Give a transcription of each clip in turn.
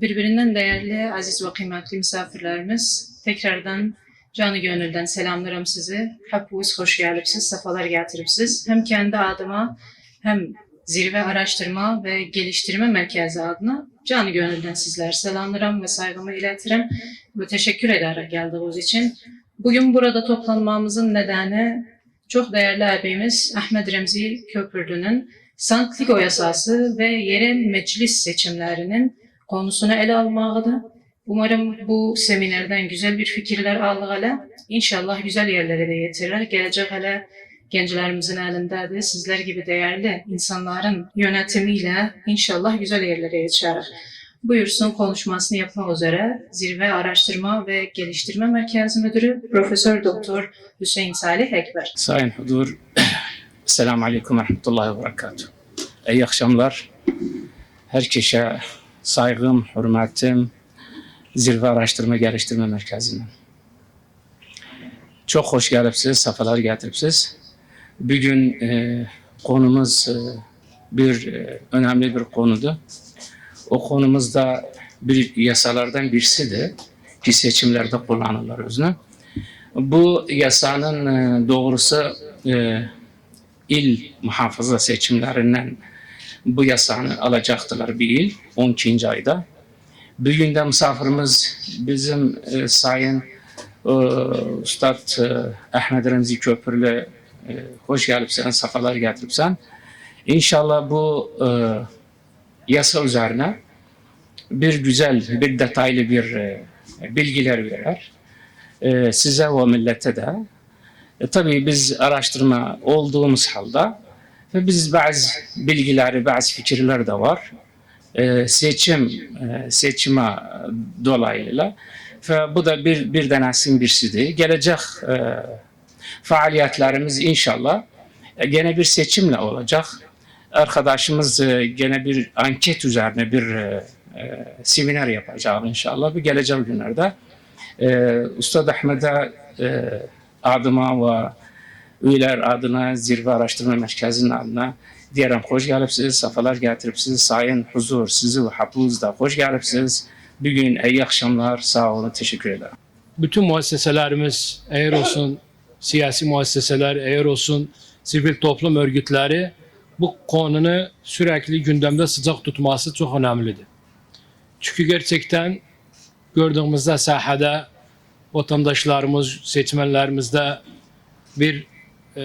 Birbirinden değerli, aziz ve kıymetli misafirlerimiz, tekrardan canı gönülden selamlarım sizi. Hepiniz hoş geldiniz, sefalar getiripsiz. Hem kendi adıma hem Zirve Araştırma ve Geliştirme Merkezi adına canı gönülden sizler selamlarım ve saygımı iletirim ve teşekkür ederek geldiğiniz için. Bugün burada toplanmamızın nedeni çok değerli abimiz Ahmet Remzi Köprülü'nün Sanktligo yasası ve yerel meclis seçimlerinin konusunu ele almağıdır. Umarım bu seminerden güzel bir fikirler aldık hele. İnşallah güzel yerlere de getirir. Gelecek hele gençlerimizin elindedir. Sizler gibi değerli insanların yönetimiyle inşallah güzel yerlere geçer. Buyursun konuşmasını yapmak üzere Zirve Araştırma ve Geliştirme Merkezi Müdürü Profesör Doktor Hüseyin Salih Ekber. Sayın Hudur, Selamun Aleyküm ve Rahmetullahi ve Berekatuhu. İyi akşamlar. Herkese saygım, hürmetim Zirve Araştırma Geliştirme Merkezi'nden. Çok hoş gelipsiz, sefalar getiripsiz. Bugün e, konumuz e, bir e, önemli bir konudu. O konumuzda bir yasalardan birisidir ki seçimlerde kullanılır özünü. Bu yasanın e, doğrusu e, il muhafaza seçimlerinden bu yasanı alacaktılar bir il 12. ayda. Bugün de misafirimiz bizim e, sayın e, Üstad e, Ahmet Remzi Köprülü e, hoş gelipsen, safalar getiripsen. İnşallah bu e, yasa üzerine bir güzel, bir detaylı bir e, bilgiler verer e, size ve millete de. E, tabii biz araştırma olduğumuz halde ve biz bazı bilgileri, bazı fikirler de var. E, seçim, e, seçime dolayıyla ve bu da bir, bir denesin birisidir. Gelecek e, faaliyetlerimiz inşallah e, gene bir seçimle olacak. Arkadaşımız e, gene bir anket üzerine bir e, e, seminer yapacak inşallah. Bu gelecek günlerde. Ee, Ustad Ahmet'e e, adıma ve üyeler adına Zirve Araştırma Merkezi'nin adına diyelim hoş gelipsiz, safalar getiripsiz, sayın huzur, sizi ve hapuz da hoş gelipsiz. Bugün iyi akşamlar, sağ olun, teşekkür ederim. bütün muasseselerimiz eğer olsun siyasi muasseseler eğer olsun sivil toplum örgütleri bu konunu sürekli gündemde sıcak tutması çok önemlidir. Çünkü gerçekten gördüğümüzde sahada vatandaşlarımız, seçmenlerimizde bir e,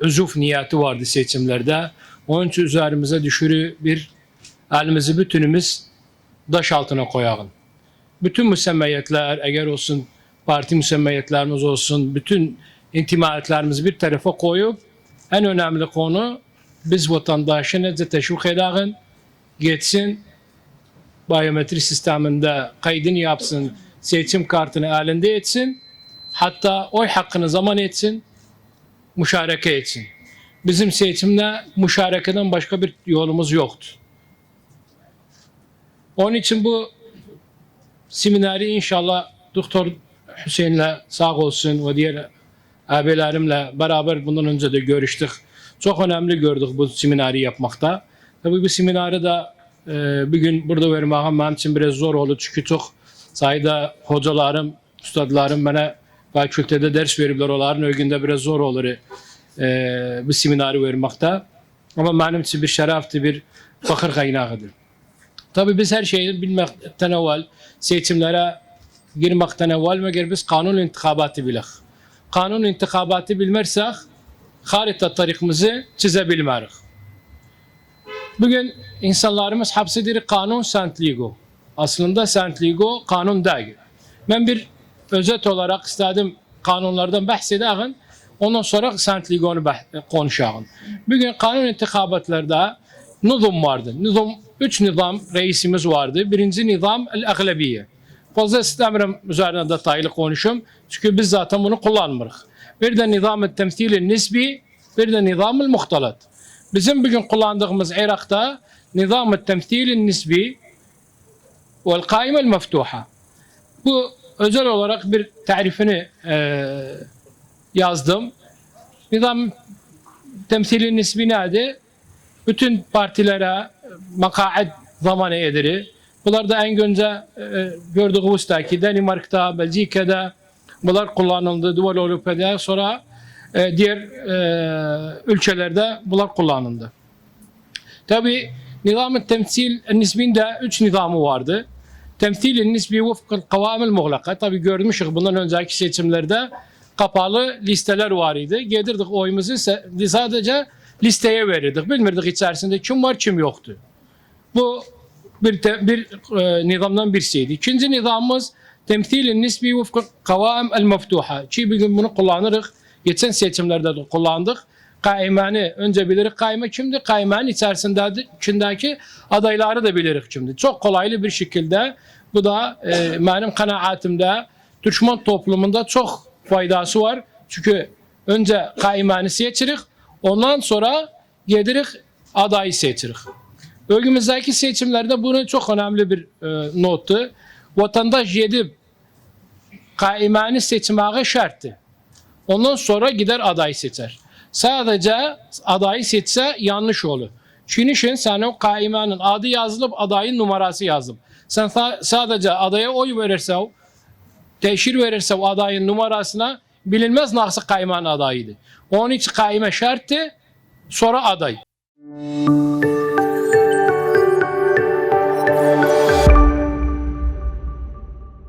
özuf niyeti vardı seçimlerde. Onun için üzerimize düşürü bir elimizi bütünümüz daş altına koyalım. Bütün müsemmiyetler eğer olsun parti müsemmiyetlerimiz olsun, bütün intimaiyetlerimizi bir tarafa koyup en önemli konu biz vatandaşı nece teşvik edelim, geçsin, biyometri sisteminde kaydını yapsın, seçim kartını elinde etsin, hatta oy hakkını zaman etsin, müşareke etsin. Bizim seçimde müşarekeden başka bir yolumuz yoktu. Onun için bu semineri inşallah Doktor Hüseyin'le sağ olsun ve diğer abilerimle beraber bundan önce de görüştük. Çok önemli gördük bu semineri yapmakta. Tabii bu semineri de e, bugün burada vermem benim için biraz zor oldu. Çünkü çok sayıda hocalarım, ustadlarım bana fakültede ders verirler. Onların önünde biraz zor olur e, bu semineri vermekte. Ama benim için bir şerefti, bir fakir kaynağıdır. Tabii biz her şeyi bilmekten evvel seçimlere girmekten evvel meğer biz kanun intikabatı bilek. Kanun intikabatı bilmersek harita tarikimizi çizebilmerik. Bugün insanlarımız hapsedir kanun sentligo. Aslında sentligo kanun değil. Ben bir özet olarak istedim kanunlardan bahsedeyim. Ondan sonra sentligonu konuşalım. Bugün kanun intikabatlarda nizam vardı. Nizam, üç nizam reisimiz vardı. Birinci nizam el-aglebiye. Fazla istemiyorum üzerine detaylı konuşum. Çünkü biz zaten bunu kullanmırız. Bir de nizam-ı temsili nisbi, bir de nizam-ı muhtalat. Bizim bugün kullandığımız Irak'ta nizam-ı temsili nisbi ve kaime meftuha. Bu özel olarak bir tarifini e, yazdım. Nizam temsili nisbi neydi? Bütün partilere makaid zamanı ediri Bunlar da en önce e, gördüğümüz ki Danimark'ta, Belçika'da bunlar kullanıldı. Duval Avrupa'da sonra e, diğer e, ülkelerde bunlar kullanıldı. Tabi nizam-ı temsil nisbinde üç nizamı vardı. Temsil nisbi vufkul kavamil muğlaka. Tabi görmüşük bundan önceki seçimlerde kapalı listeler var idi. Gelirdik oyumuzu sadece listeye verirdik. Bilmirdik içerisinde kim var kim yoktu. Bu bir, te- bir e, nizamdan birisiydi. İkinci nizamımız temsil nisbi vufkul kavam el meftuha. Ki bir bunu kullanırız. Geçen seçimlerde de kullandık. Kaimani önce biliriz. Kaime kimdi? Kaimenin içerisinde içindeki adayları da biliriz kimdi. Çok kolaylı bir şekilde bu da e, benim kanaatimde Türkmen toplumunda çok faydası var. Çünkü önce kaimani seçirik. Ondan sonra gelirik adayı seçirik. Bölgemizdeki seçimlerde bunu çok önemli bir e, nottu. Vatandaş yedi kaimani seçmeyi şarttı. Ondan sonra gider aday seçer. Sadece adayı seçse yanlış olur. Çünkü için sen o kaimenin adı yazılıp adayın numarası yazılıp. Sen sa- sadece adaya oy verirsen, teşhir verirsen adayın numarasına bilinmez nasıl kaimenin adayıydı. Onun için kaime şarttı, sonra aday.